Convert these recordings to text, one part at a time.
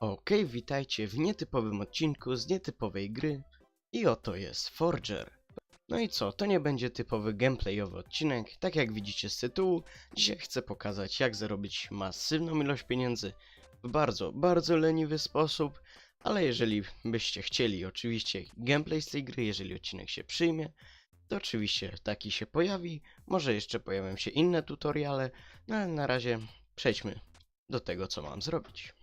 Okej, witajcie w nietypowym odcinku z nietypowej gry i oto jest Forger. No i co, to nie będzie typowy gameplayowy odcinek, tak jak widzicie z tytułu, dzisiaj chcę pokazać jak zarobić masywną ilość pieniędzy w bardzo, bardzo leniwy sposób, ale jeżeli byście chcieli oczywiście gameplay z tej gry, jeżeli odcinek się przyjmie, to oczywiście taki się pojawi, może jeszcze pojawią się inne tutoriale, no ale na razie przejdźmy do tego co mam zrobić.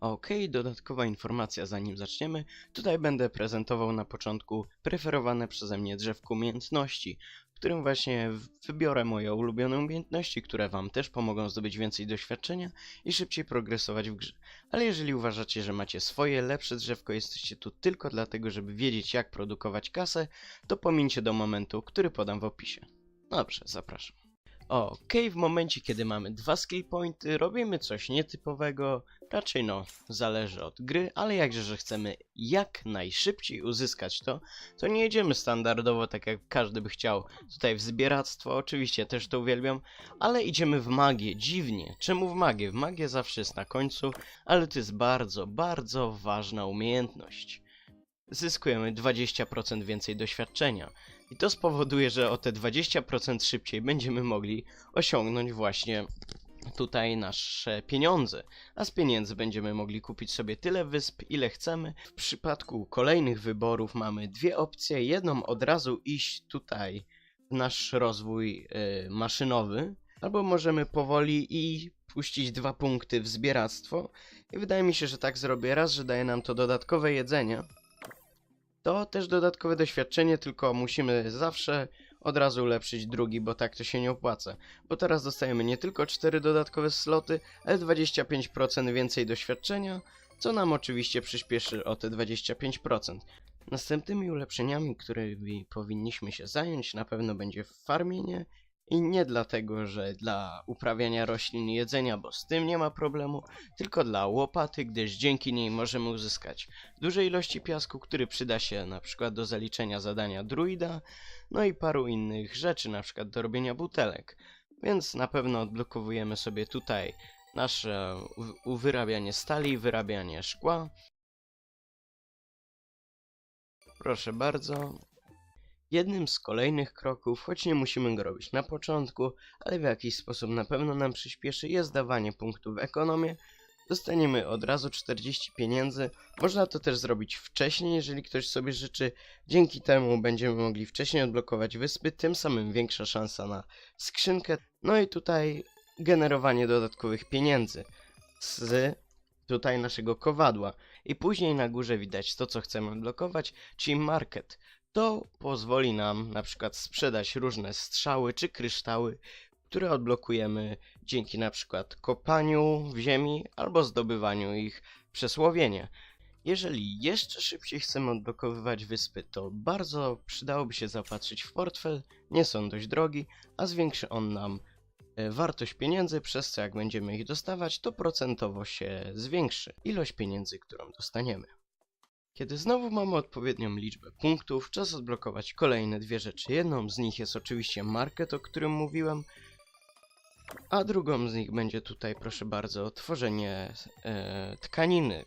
Ok, dodatkowa informacja zanim zaczniemy. Tutaj będę prezentował na początku preferowane przeze mnie drzewko umiejętności, w którym właśnie wybiorę moje ulubione umiejętności, które Wam też pomogą zdobyć więcej doświadczenia i szybciej progresować w grze. Ale jeżeli uważacie, że macie swoje lepsze drzewko, jesteście tu tylko dlatego, żeby wiedzieć jak produkować kasę, to pomińcie do momentu, który podam w opisie. Dobrze, zapraszam. Okej, w momencie kiedy mamy dwa skill pointy, robimy coś nietypowego, raczej no, zależy od gry, ale jakże, że chcemy jak najszybciej uzyskać to, to nie jedziemy standardowo, tak jak każdy by chciał, tutaj w zbieractwo, oczywiście też to uwielbiam, ale idziemy w magię, dziwnie. Czemu w magię? W magię zawsze jest na końcu, ale to jest bardzo, bardzo ważna umiejętność. Zyskujemy 20% więcej doświadczenia. I to spowoduje, że o te 20% szybciej będziemy mogli osiągnąć właśnie tutaj nasze pieniądze. A z pieniędzy będziemy mogli kupić sobie tyle wysp, ile chcemy. W przypadku kolejnych wyborów mamy dwie opcje. Jedną od razu iść tutaj w nasz rozwój y, maszynowy, albo możemy powoli i puścić dwa punkty w zbieractwo. I wydaje mi się, że tak zrobię raz, że daje nam to dodatkowe jedzenie. To też dodatkowe doświadczenie, tylko musimy zawsze od razu ulepszyć drugi, bo tak to się nie opłaca. Bo teraz dostajemy nie tylko 4 dodatkowe sloty, ale 25% więcej doświadczenia, co nam oczywiście przyspieszy o te 25%. Następnymi ulepszeniami, którymi powinniśmy się zająć, na pewno będzie farmienie i nie dlatego, że dla uprawiania roślin jedzenia, bo z tym nie ma problemu, tylko dla łopaty, gdyż dzięki niej możemy uzyskać duże ilości piasku, który przyda się na przykład do zaliczenia zadania druida, no i paru innych rzeczy, na przykład do robienia butelek. Więc na pewno odblokowujemy sobie tutaj nasze wyrabianie stali, wyrabianie szkła. Proszę bardzo. Jednym z kolejnych kroków, choć nie musimy go robić na początku, ale w jakiś sposób na pewno nam przyspieszy, jest dawanie punktów w ekonomię. Dostaniemy od razu 40 pieniędzy. Można to też zrobić wcześniej, jeżeli ktoś sobie życzy. Dzięki temu będziemy mogli wcześniej odblokować wyspy, tym samym większa szansa na skrzynkę. No i tutaj generowanie dodatkowych pieniędzy z tutaj naszego kowadła. I później na górze widać to, co chcemy odblokować, czyli market. To pozwoli nam na przykład sprzedać różne strzały czy kryształy, które odblokujemy dzięki na przykład kopaniu w ziemi albo zdobywaniu ich przez łowienie. Jeżeli jeszcze szybciej chcemy odblokowywać wyspy, to bardzo przydałoby się zaopatrzyć w portfel, nie są dość drogi, a zwiększy on nam e, wartość pieniędzy, przez co jak będziemy ich dostawać, to procentowo się zwiększy ilość pieniędzy, którą dostaniemy. Kiedy znowu mamy odpowiednią liczbę punktów, czas odblokować kolejne dwie rzeczy. Jedną z nich jest oczywiście market, o którym mówiłem, a drugą z nich będzie tutaj, proszę bardzo, tworzenie e, tkaniny.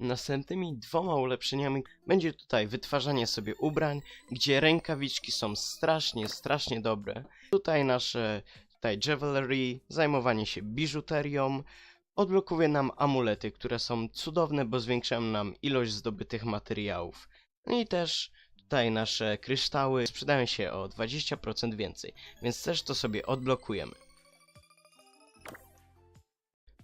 Następnymi dwoma ulepszeniami będzie tutaj wytwarzanie sobie ubrań, gdzie rękawiczki są strasznie, strasznie dobre. Tutaj nasze tutaj jewelry, zajmowanie się biżuterią, odblokuje nam amulety, które są cudowne, bo zwiększają nam ilość zdobytych materiałów. I też tutaj nasze kryształy sprzedają się o 20% więcej, więc też to sobie odblokujemy.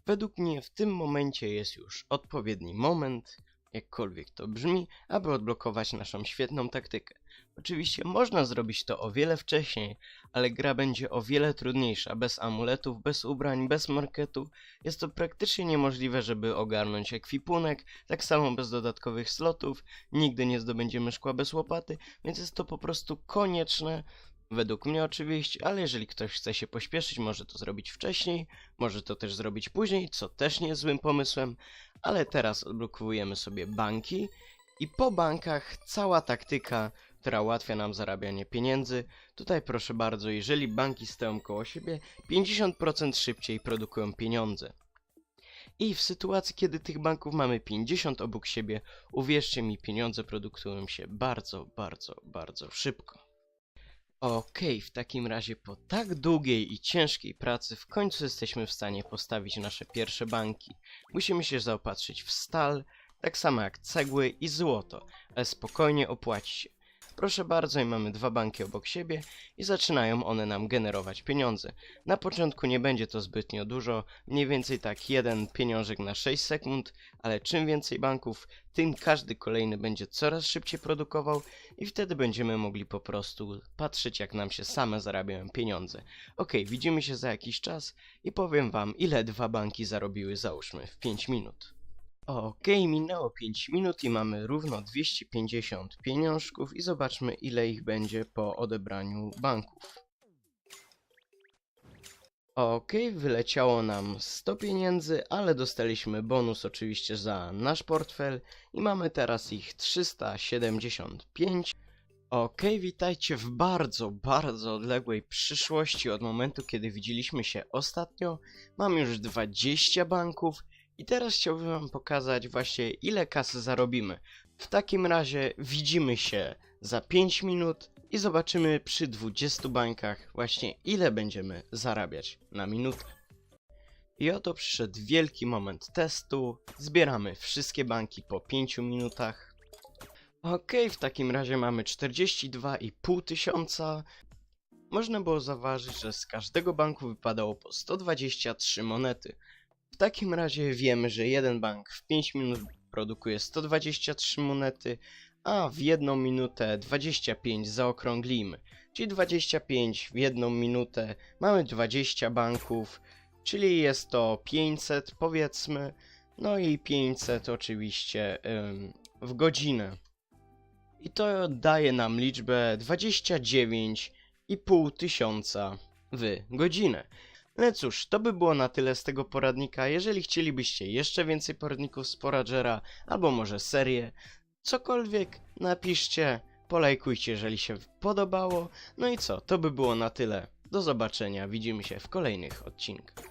Według mnie w tym momencie jest już odpowiedni moment, jakkolwiek to brzmi, aby odblokować naszą świetną taktykę. Oczywiście można zrobić to o wiele wcześniej, ale gra będzie o wiele trudniejsza, bez amuletów, bez ubrań, bez marketu. Jest to praktycznie niemożliwe, żeby ogarnąć ekwipunek, tak samo bez dodatkowych slotów, nigdy nie zdobędziemy szkła bez łopaty, więc jest to po prostu konieczne, według mnie oczywiście, ale jeżeli ktoś chce się pośpieszyć, może to zrobić wcześniej, może to też zrobić później, co też nie jest złym pomysłem, ale teraz odblokowujemy sobie banki i po bankach cała taktyka, która ułatwia nam zarabianie pieniędzy. Tutaj proszę bardzo, jeżeli banki stoją koło siebie, 50% szybciej produkują pieniądze. I w sytuacji, kiedy tych banków mamy 50 obok siebie, uwierzcie mi, pieniądze produkują się bardzo, bardzo, bardzo szybko. Okej, w takim razie po tak długiej i ciężkiej pracy w końcu jesteśmy w stanie postawić nasze pierwsze banki. Musimy się zaopatrzyć w stal, tak samo jak cegły i złoto, ale spokojnie opłaci się. Proszę bardzo, i mamy dwa banki obok siebie i zaczynają one nam generować pieniądze. Na początku nie będzie to zbytnio dużo, mniej więcej tak jeden pieniążek na 6 sekund, ale czym więcej banków, tym każdy kolejny będzie coraz szybciej produkował i wtedy będziemy mogli po prostu patrzeć jak nam się same zarabiają pieniądze. Ok, widzimy się za jakiś czas i powiem wam ile dwa banki zarobiły załóżmy w 5 minut. Okej, minęło 5 minut i mamy równo 250 pieniążków i zobaczmy ile ich będzie po odebraniu banków. Okej, wyleciało nam 100 pieniędzy, ale dostaliśmy bonus oczywiście za nasz portfel i mamy teraz ich 375. Okej, witajcie w bardzo, bardzo odległej przyszłości od momentu, kiedy widzieliśmy się ostatnio. Mam już 20 banków i teraz chciałbym wam pokazać właśnie ile kasy zarobimy. W takim razie widzimy się za 5 minut i zobaczymy przy 20 bańkach właśnie ile będziemy zarabiać na minutę. I oto przyszedł wielki moment testu. Zbieramy wszystkie banki po 5 minutach. Okej, w takim razie mamy 42,5 tysiąca. Można było zauważyć, że z każdego banku wypadało po 123 monety. Takim razie wiemy, że jeden bank w 5 minut produkuje 123 monety, a w jedną minutę 25 zaokrąglimy. Czyli 25 w jedną minutę mamy 20 banków, czyli jest to 500 powiedzmy, no i 500 oczywiście ym, w godzinę. I to daje nam liczbę 29,5 tysiąca w godzinę. No cóż, to by było na tyle z tego poradnika. Jeżeli chcielibyście jeszcze więcej poradników z Poragera, albo może serię, cokolwiek, napiszcie, polajkujcie, jeżeli się podobało. No i co, to by było na tyle. Do zobaczenia, widzimy się w kolejnych odcinkach.